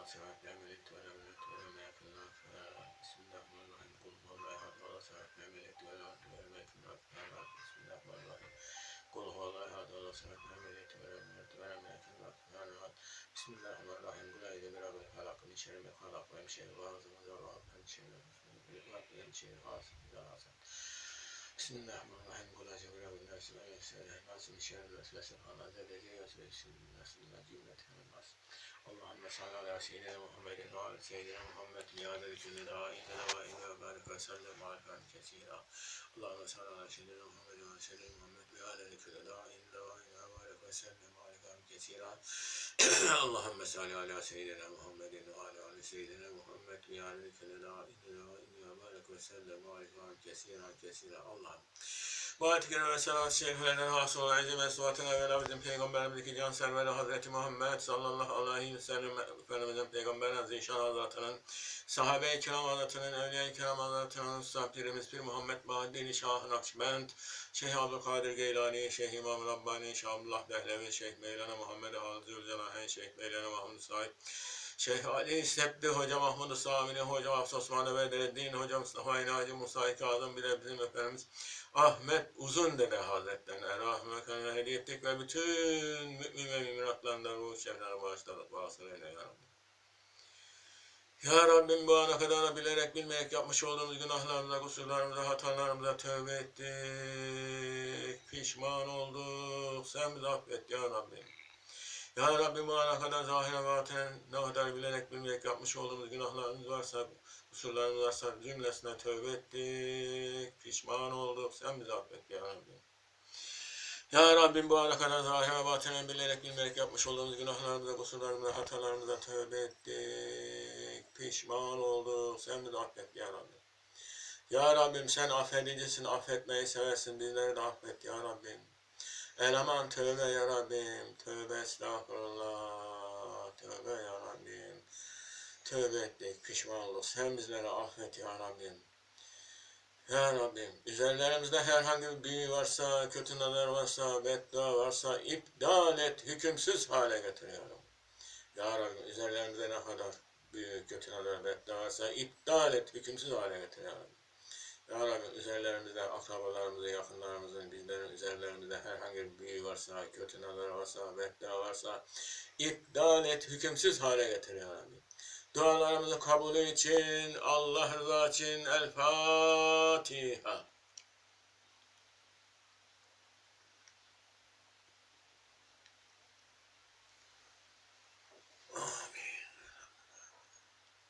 Ve lem yulad ve yekun lahu kufuwen ahad. Bismillahirrahmanirrahim. Kul huvallahu ehad. Allahu samed. Lem yelid ve yulad ve lahu kufuwen ahad. Bismillahirrahmanirrahim. Kul huvallahu ehad. Allahu samed. Lem yelid ve yulad ve lahu kufuwen ahad. Bismillahirrahmanirrahim. Kul eûzü bi rabbil felak. Min şerri ma halak ve min şerri gâsikin izâ vekab. Min şerri nefâsâti ve min şerri hâsidin izâ hasad. Bismillahirrahmanirrahim. Kul eûzü bi rabbin nâs ve min şerri nâs min şerri vesvesil hamâz ellezî yevsvesu fî nâs min cinneti nâs. Allahümme salli ala seyyidina Muhammedin ve ala seyyidina Muhammed ya da külli dâin dâin ve barik ve sellem aleyhi kesîrâ. Allahümme salli ala seyyidina Muhammedin ve ala seyyidina Muhammed ve ala külli dâin dâin ve barik ve sellem aleyhi kesîrâ. Allahümme salli ala seyyidina Muhammedin ve ala ali seyyidina Muhammed ve ala külli dâin dâin ve barik ve sellem ayet-i kerime salat şeriflerden hasıl olan ecem esvatına ve bizim peygamberimizdeki can serveri Hazreti Muhammed sallallahu aleyhi ve sellem Efendimizin peygamberin zişan hazretinin sahabe-i kiram hazretinin evliya-i kiram hazretinin Üstad Pirimiz Pir Muhammed Bahaddin Şah Nakşibend Şeyh Abdülkadir Geylani Şeyh İmam Rabbani Şeyh Abdullah Dehlevi Şeyh Mevlana Muhammed Ağzı Zülcelahen Şeyh Mevlana Mahmud Said Şeyh Ali Septi Hoca Mahmud Samini Hoca Hafız Osman Bedreddin Hoca Mustafa İnacı Musa Kazım bir de bizim Efendimiz Ahmet Uzun Dede Hazretlerine rahmetine hediye ettik ve bütün mümin ve müminatlarından ruh şeriflerine bağışladık. Vasıl eyle ya Rabbi. Ya Rabbim bu ana kadar bilerek bilmeyerek yapmış olduğumuz günahlarımıza, kusurlarımıza, hatalarımıza tövbe ettik. Pişman olduk. Sen bizi affet ya Rabbim. Ya Rabbi bu ana kadar zahire batinen ne kadar bilerek bilmeyerek yapmış olduğumuz günahlarımız varsa, kusurlarımız varsa cümlesine tövbe ettik. Pişman olduk. Sen bizi affet ya Rabbi. Ya Rabbim bu ana kadar zahire batinen bilerek bilmeyerek yapmış olduğumuz günahlarımıza, kusurlarımıza, hatalarımıza tövbe ettik. Pişman olduk. Sen bizi affet ya Rabbi. Ya Rabbim sen affedicisin, affetmeyi seversin. Bizleri de affet ya Rabbim. Eleman tövbe ya Rabbim, tövbe estağfurullah, tövbe ya Rabbim. Tövbe ettik, pişman olduk. Sen bizleri affet ya Rabbim. Ya Rabbim, üzerlerimizde herhangi bir büyü varsa, kötü nazar varsa, beddua varsa iptal et, hükümsüz hale getiriyorum. Ya Rabbim, üzerlerimizde ne kadar büyük, kötü nazar, beddua varsa iptal et, hükümsüz hale getiriyorum. Üzerlerimizde akrabalarımızın, yakınlarımızın, bizlerin üzerlerimizde herhangi bir büyü varsa, kötü nazar varsa, beddua varsa iptal et, hükümsüz hale getir ya Rabbi. Dualarımızın kabulü için, Allah rızası için El Fatiha.